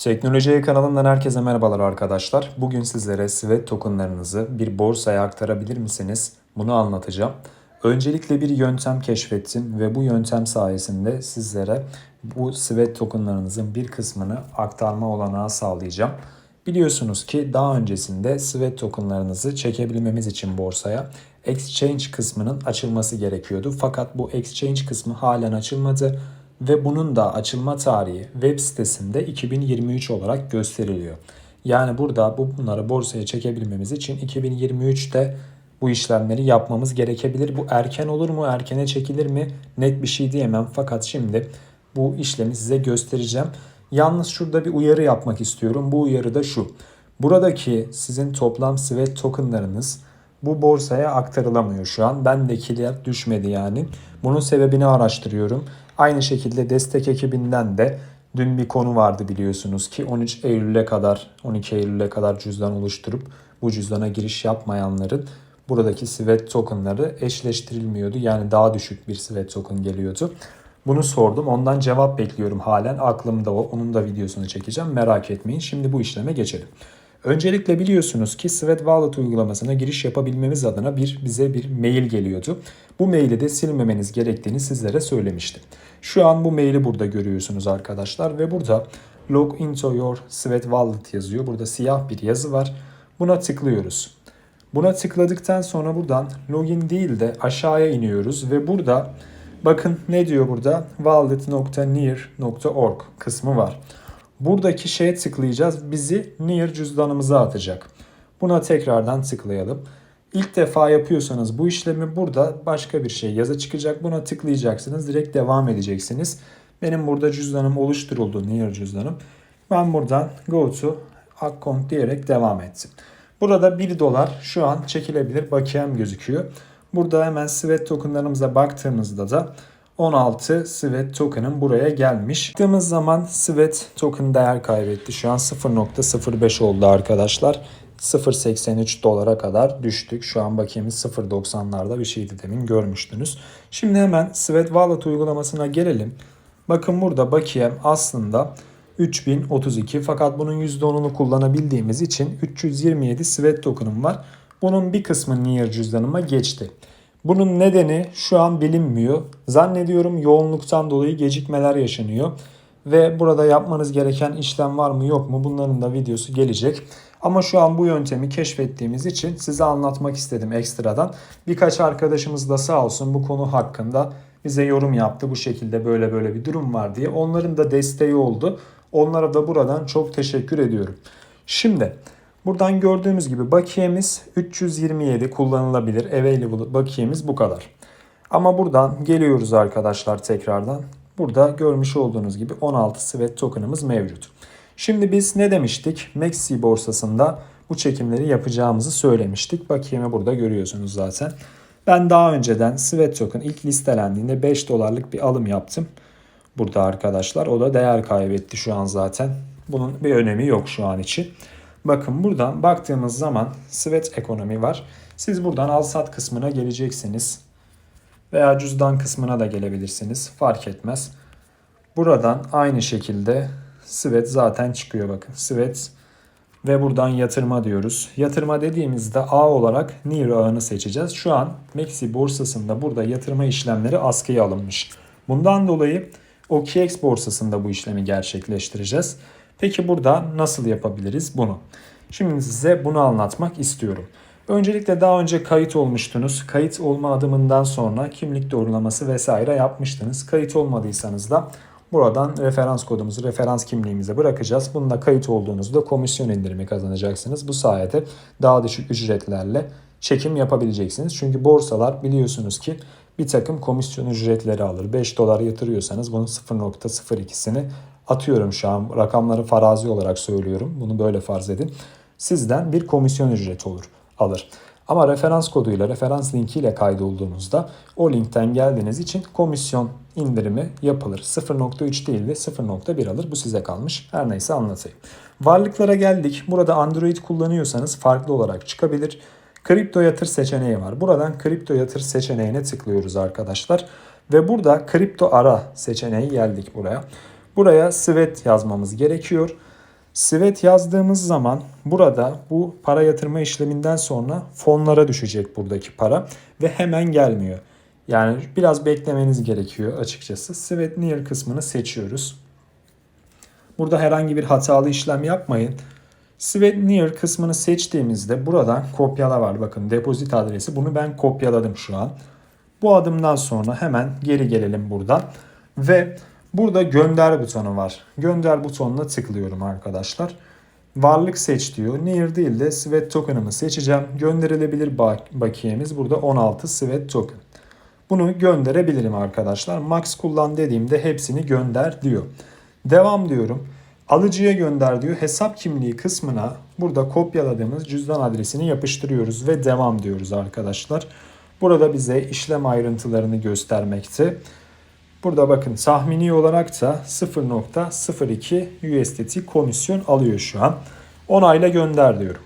Teknoloji kanalından herkese merhabalar arkadaşlar. Bugün sizlere Svet tokenlarınızı bir borsaya aktarabilir misiniz? Bunu anlatacağım. Öncelikle bir yöntem keşfettim ve bu yöntem sayesinde sizlere bu Svet tokenlarınızın bir kısmını aktarma olanağı sağlayacağım. Biliyorsunuz ki daha öncesinde Svet tokenlarınızı çekebilmemiz için borsaya exchange kısmının açılması gerekiyordu. Fakat bu exchange kısmı halen açılmadı ve bunun da açılma tarihi web sitesinde 2023 olarak gösteriliyor. Yani burada bu bunları borsaya çekebilmemiz için 2023'te bu işlemleri yapmamız gerekebilir. Bu erken olur mu, erkene çekilir mi net bir şey diyemem. Fakat şimdi bu işlemi size göstereceğim. Yalnız şurada bir uyarı yapmak istiyorum. Bu uyarı da şu. Buradaki sizin toplam Svet tokenlarınız bu borsaya aktarılamıyor şu an. Bendekiler düşmedi yani. Bunun sebebini araştırıyorum. Aynı şekilde destek ekibinden de dün bir konu vardı biliyorsunuz ki 13 Eylül'e kadar 12 Eylül'e kadar cüzdan oluşturup bu cüzdana giriş yapmayanların buradaki Svet tokenları eşleştirilmiyordu. Yani daha düşük bir Svet token geliyordu. Bunu sordum. Ondan cevap bekliyorum halen. Aklımda o. Onun da videosunu çekeceğim. Merak etmeyin. Şimdi bu işleme geçelim. Öncelikle biliyorsunuz ki Svet Wallet uygulamasına giriş yapabilmemiz adına bir bize bir mail geliyordu. Bu maili de silmemeniz gerektiğini sizlere söylemiştim. Şu an bu maili burada görüyorsunuz arkadaşlar ve burada log into your Svet Wallet yazıyor. Burada siyah bir yazı var. Buna tıklıyoruz. Buna tıkladıktan sonra buradan login değil de aşağıya iniyoruz ve burada bakın ne diyor burada wallet.near.org kısmı var. Buradaki şeye tıklayacağız. Bizi Near cüzdanımıza atacak. Buna tekrardan tıklayalım. İlk defa yapıyorsanız bu işlemi burada başka bir şey yazı çıkacak. Buna tıklayacaksınız. Direkt devam edeceksiniz. Benim burada cüzdanım oluşturuldu. Near cüzdanım. Ben buradan go to account diyerek devam ettim. Burada 1 dolar şu an çekilebilir bakiyem gözüküyor. Burada hemen Svet tokenlarımıza baktığımızda da 16 Svet token'ın buraya gelmiş. Baktığımız zaman Svet token değer kaybetti. Şu an 0.05 oldu arkadaşlar. 0.83 dolara kadar düştük. Şu an bakiyemiz 0.90'larda bir şeydi demin görmüştünüz. Şimdi hemen Svet Wallet uygulamasına gelelim. Bakın burada bakiyem aslında 3032 fakat bunun %10'unu kullanabildiğimiz için 327 Svet token'ım var. Bunun bir kısmı Near cüzdanıma geçti. Bunun nedeni şu an bilinmiyor. Zannediyorum yoğunluktan dolayı gecikmeler yaşanıyor. Ve burada yapmanız gereken işlem var mı yok mu bunların da videosu gelecek. Ama şu an bu yöntemi keşfettiğimiz için size anlatmak istedim ekstradan. Birkaç arkadaşımız da sağ olsun bu konu hakkında bize yorum yaptı. Bu şekilde böyle böyle bir durum var diye. Onların da desteği oldu. Onlara da buradan çok teşekkür ediyorum. Şimdi buradan gördüğümüz gibi bakiyemiz 327 kullanılabilir. Available bakiyemiz bu kadar. Ama buradan geliyoruz arkadaşlar tekrardan. Burada görmüş olduğunuz gibi 16 Svet token'ımız mevcut. Şimdi biz ne demiştik? Maxi borsasında bu çekimleri yapacağımızı söylemiştik. Bakiyemi burada görüyorsunuz zaten. Ben daha önceden Svet token ilk listelendiğinde 5 dolarlık bir alım yaptım. Burada arkadaşlar o da değer kaybetti şu an zaten. Bunun bir önemi yok şu an için. Bakın buradan baktığımız zaman Svet ekonomi var. Siz buradan al sat kısmına geleceksiniz. Veya cüzdan kısmına da gelebilirsiniz. Fark etmez. Buradan aynı şekilde Svet zaten çıkıyor bakın. Svet ve buradan yatırma diyoruz. Yatırma dediğimizde ağ olarak Near ağını seçeceğiz. Şu an Maxi borsasında burada yatırma işlemleri askıya alınmış. Bundan dolayı OKX borsasında bu işlemi gerçekleştireceğiz. Peki burada nasıl yapabiliriz bunu? Şimdi size bunu anlatmak istiyorum. Öncelikle daha önce kayıt olmuştunuz. Kayıt olma adımından sonra kimlik doğrulaması vesaire yapmıştınız. Kayıt olmadıysanız da buradan referans kodumuzu referans kimliğimize bırakacağız. Bunda kayıt olduğunuzda komisyon indirimi kazanacaksınız. Bu sayede daha düşük ücretlerle çekim yapabileceksiniz. Çünkü borsalar biliyorsunuz ki bir takım komisyon ücretleri alır. 5 dolar yatırıyorsanız bunun 0.02'sini atıyorum şu an rakamları farazi olarak söylüyorum. Bunu böyle farz edin. Sizden bir komisyon ücreti olur alır. Ama referans koduyla, referans linkiyle kaydolduğunuzda o linkten geldiğiniz için komisyon indirimi yapılır. 0.3 değil de 0.1 alır. Bu size kalmış. Her neyse anlatayım. Varlıklara geldik. Burada Android kullanıyorsanız farklı olarak çıkabilir. Kripto yatır seçeneği var. Buradan kripto yatır seçeneğine tıklıyoruz arkadaşlar. Ve burada kripto ara seçeneği geldik buraya. Buraya Svet yazmamız gerekiyor. Svet yazdığımız zaman burada bu para yatırma işleminden sonra fonlara düşecek buradaki para ve hemen gelmiyor. Yani biraz beklemeniz gerekiyor açıkçası. Svet Near kısmını seçiyoruz. Burada herhangi bir hatalı işlem yapmayın. Svet Near kısmını seçtiğimizde buradan kopyala var. Bakın depozit adresi. Bunu ben kopyaladım şu an. Bu adımdan sonra hemen geri gelelim buradan. Ve burada gönder butonu var. Gönder butonuna tıklıyorum arkadaşlar. Varlık seç diyor. Near değil de Svet token'ımı seçeceğim. Gönderilebilir bakiyemiz burada 16 Svet token. Bunu gönderebilirim arkadaşlar. Max kullan dediğimde hepsini gönder diyor. Devam diyorum. Alıcıya gönder diyor. Hesap kimliği kısmına burada kopyaladığımız cüzdan adresini yapıştırıyoruz ve devam diyoruz arkadaşlar. Burada bize işlem ayrıntılarını göstermekte. Burada bakın tahmini olarak da 0.02 USDT komisyon alıyor şu an. Onayla gönder diyorum.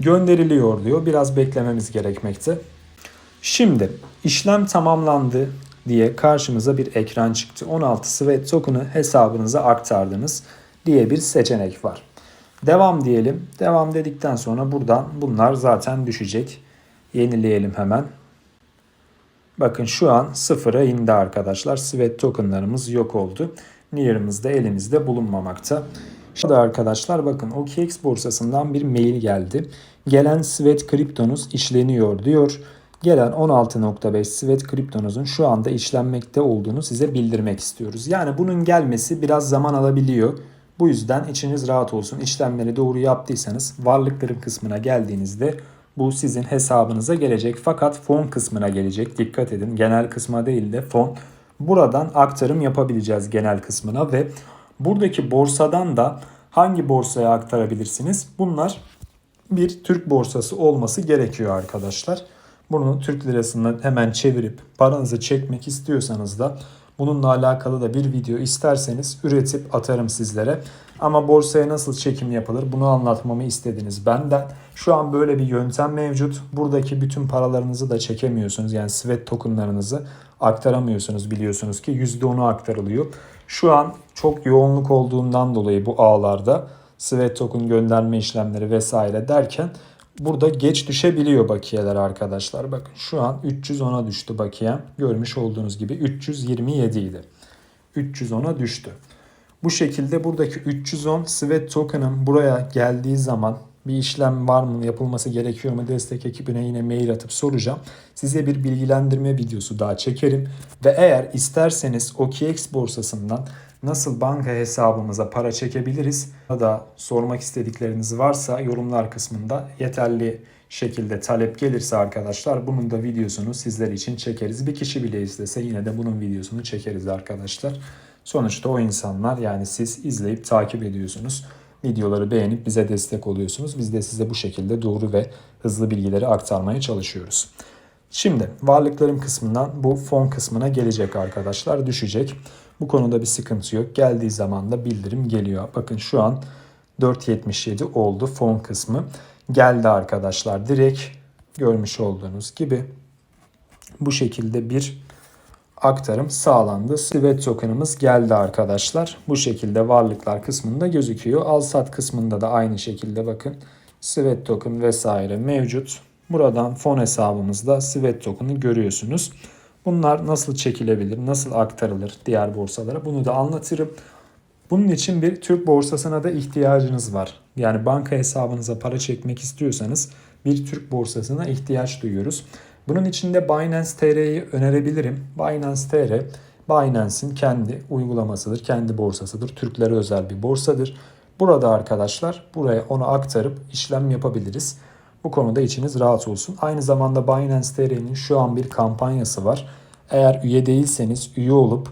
Gönderiliyor diyor. Biraz beklememiz gerekmekte. Şimdi işlem tamamlandı diye karşımıza bir ekran çıktı. 16 Svet token'ı hesabınıza aktardınız diye bir seçenek var. Devam diyelim. Devam dedikten sonra buradan bunlar zaten düşecek. Yenileyelim hemen. Bakın şu an sıfıra indi arkadaşlar. Svet tokenlarımız yok oldu. Near'ımız da elimizde bulunmamakta. Şimdi arkadaşlar bakın OKX borsasından bir mail geldi. Gelen Svet kriptonuz işleniyor diyor. Gelen 16.5 Svet kriptonuzun şu anda işlenmekte olduğunu size bildirmek istiyoruz. Yani bunun gelmesi biraz zaman alabiliyor. Bu yüzden içiniz rahat olsun. İşlemleri doğru yaptıysanız varlıkların kısmına geldiğinizde bu sizin hesabınıza gelecek. Fakat fon kısmına gelecek. Dikkat edin. Genel kısma değil de fon. Buradan aktarım yapabileceğiz genel kısmına ve buradaki borsadan da hangi borsaya aktarabilirsiniz? Bunlar bir Türk borsası olması gerekiyor arkadaşlar. Bunu Türk lirasından hemen çevirip paranızı çekmek istiyorsanız da bununla alakalı da bir video isterseniz üretip atarım sizlere. Ama borsaya nasıl çekim yapılır bunu anlatmamı istediniz benden. Şu an böyle bir yöntem mevcut. Buradaki bütün paralarınızı da çekemiyorsunuz. Yani Svet tokenlarınızı aktaramıyorsunuz biliyorsunuz ki %10'u aktarılıyor. Şu an çok yoğunluk olduğundan dolayı bu ağlarda Svet token gönderme işlemleri vesaire derken burada geç düşebiliyor bakiyeler arkadaşlar. Bakın şu an 310'a düştü bakiyem. Görmüş olduğunuz gibi 327 idi. 310'a düştü. Bu şekilde buradaki 310 Svet token'ın buraya geldiği zaman bir işlem var mı, yapılması gerekiyor mu destek ekibine yine mail atıp soracağım. Size bir bilgilendirme videosu daha çekerim. Ve eğer isterseniz OKX borsasından nasıl banka hesabımıza para çekebiliriz ya da sormak istedikleriniz varsa yorumlar kısmında yeterli şekilde talep gelirse arkadaşlar bunun da videosunu sizler için çekeriz. Bir kişi bile istese yine de bunun videosunu çekeriz arkadaşlar. Sonuçta o insanlar yani siz izleyip takip ediyorsunuz. Videoları beğenip bize destek oluyorsunuz. Biz de size bu şekilde doğru ve hızlı bilgileri aktarmaya çalışıyoruz. Şimdi varlıklarım kısmından bu fon kısmına gelecek arkadaşlar. Düşecek. Bu konuda bir sıkıntı yok. Geldiği zaman da bildirim geliyor. Bakın şu an 4.77 oldu fon kısmı. Geldi arkadaşlar. Direkt görmüş olduğunuz gibi bu şekilde bir aktarım sağlandı. Svet tokenımız geldi arkadaşlar. Bu şekilde varlıklar kısmında gözüküyor. Al sat kısmında da aynı şekilde bakın. Svet token vesaire mevcut. Buradan fon hesabımızda Svet token'ı görüyorsunuz. Bunlar nasıl çekilebilir, nasıl aktarılır diğer borsalara bunu da anlatırım. Bunun için bir Türk borsasına da ihtiyacınız var. Yani banka hesabınıza para çekmek istiyorsanız bir Türk borsasına ihtiyaç duyuyoruz. Bunun için de Binance TR'yi önerebilirim. Binance TR Binance'in kendi uygulamasıdır, kendi borsasıdır. Türklere özel bir borsadır. Burada arkadaşlar buraya onu aktarıp işlem yapabiliriz. Bu konuda içiniz rahat olsun. Aynı zamanda Binance TR'nin şu an bir kampanyası var. Eğer üye değilseniz üye olup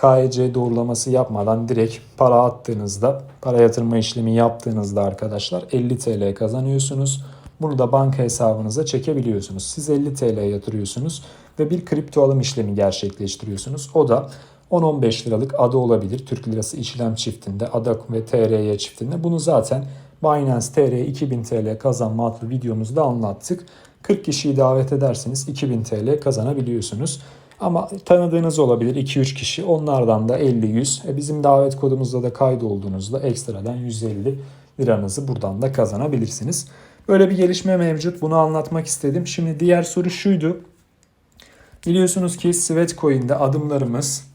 KYC doğrulaması yapmadan direkt para attığınızda, para yatırma işlemi yaptığınızda arkadaşlar 50 TL kazanıyorsunuz. Bunu da banka hesabınıza çekebiliyorsunuz. Siz 50 TL yatırıyorsunuz ve bir kripto alım işlemi gerçekleştiriyorsunuz. O da 10-15 liralık adı olabilir. Türk lirası işlem çiftinde, ada ve TRY çiftinde. Bunu zaten Binance TR 2000 TL kazanma adlı videomuzda anlattık. 40 kişiyi davet ederseniz 2000 TL kazanabiliyorsunuz. Ama tanıdığınız olabilir 2-3 kişi. Onlardan da 50-100. E bizim davet kodumuzda da kaydolduğunuzda ekstradan 150 liranızı buradan da kazanabilirsiniz. Böyle bir gelişme mevcut. Bunu anlatmak istedim. Şimdi diğer soru şuydu. Biliyorsunuz ki Sweatcoin'de adımlarımız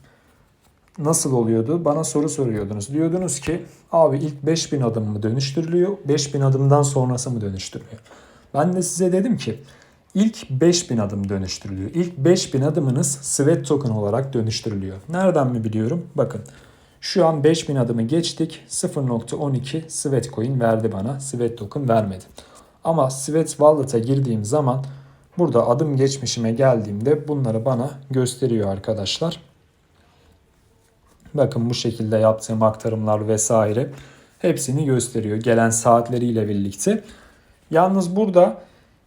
nasıl oluyordu? Bana soru soruyordunuz. Diyordunuz ki abi ilk 5000 adım mı dönüştürülüyor? 5000 adımdan sonrası mı dönüştürülüyor? Ben de size dedim ki ilk 5000 adım dönüştürülüyor. İlk 5000 adımınız Sweat token olarak dönüştürülüyor. Nereden mi biliyorum? Bakın şu an 5000 adımı geçtik. 0.12 Sweat coin verdi bana. Sweat token vermedi. Ama Sweat Wallet'a girdiğim zaman burada adım geçmişime geldiğimde bunları bana gösteriyor arkadaşlar. Bakın bu şekilde yaptığım aktarımlar vesaire hepsini gösteriyor gelen saatleriyle birlikte. Yalnız burada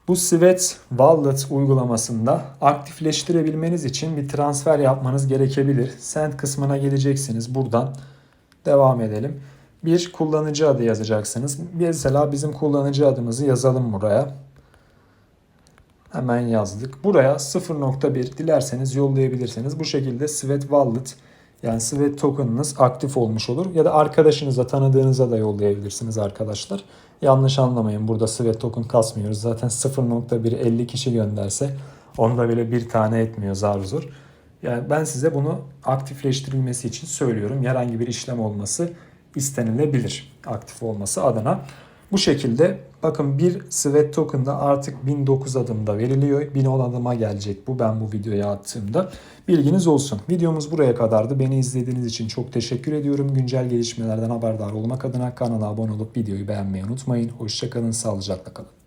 bu Sweat Wallet uygulamasında aktifleştirebilmeniz için bir transfer yapmanız gerekebilir. Send kısmına geleceksiniz. Buradan devam edelim. Bir kullanıcı adı yazacaksınız. Mesela bizim kullanıcı adımızı yazalım buraya. Hemen yazdık. Buraya 0.1 dilerseniz yollayabilirsiniz. Bu şekilde Sweat Wallet yani Sweat token'ınız aktif olmuş olur. Ya da arkadaşınıza, tanıdığınıza da yollayabilirsiniz arkadaşlar. Yanlış anlamayın. Burada Sweat token kasmıyoruz. Zaten 0.1 50 kişi gönderse onda bile bir tane etmiyor zar zor. Yani ben size bunu aktifleştirilmesi için söylüyorum. Herhangi bir işlem olması istenilebilir. Aktif olması adına. Bu şekilde bakın bir Sweat token'da artık 1009 adımda veriliyor. 1010 adıma gelecek bu ben bu videoya attığımda. Bilginiz olsun. Videomuz buraya kadardı. Beni izlediğiniz için çok teşekkür ediyorum. Güncel gelişmelerden haberdar olmak adına kanala abone olup videoyu beğenmeyi unutmayın. Hoşçakalın, sağlıcakla kalın.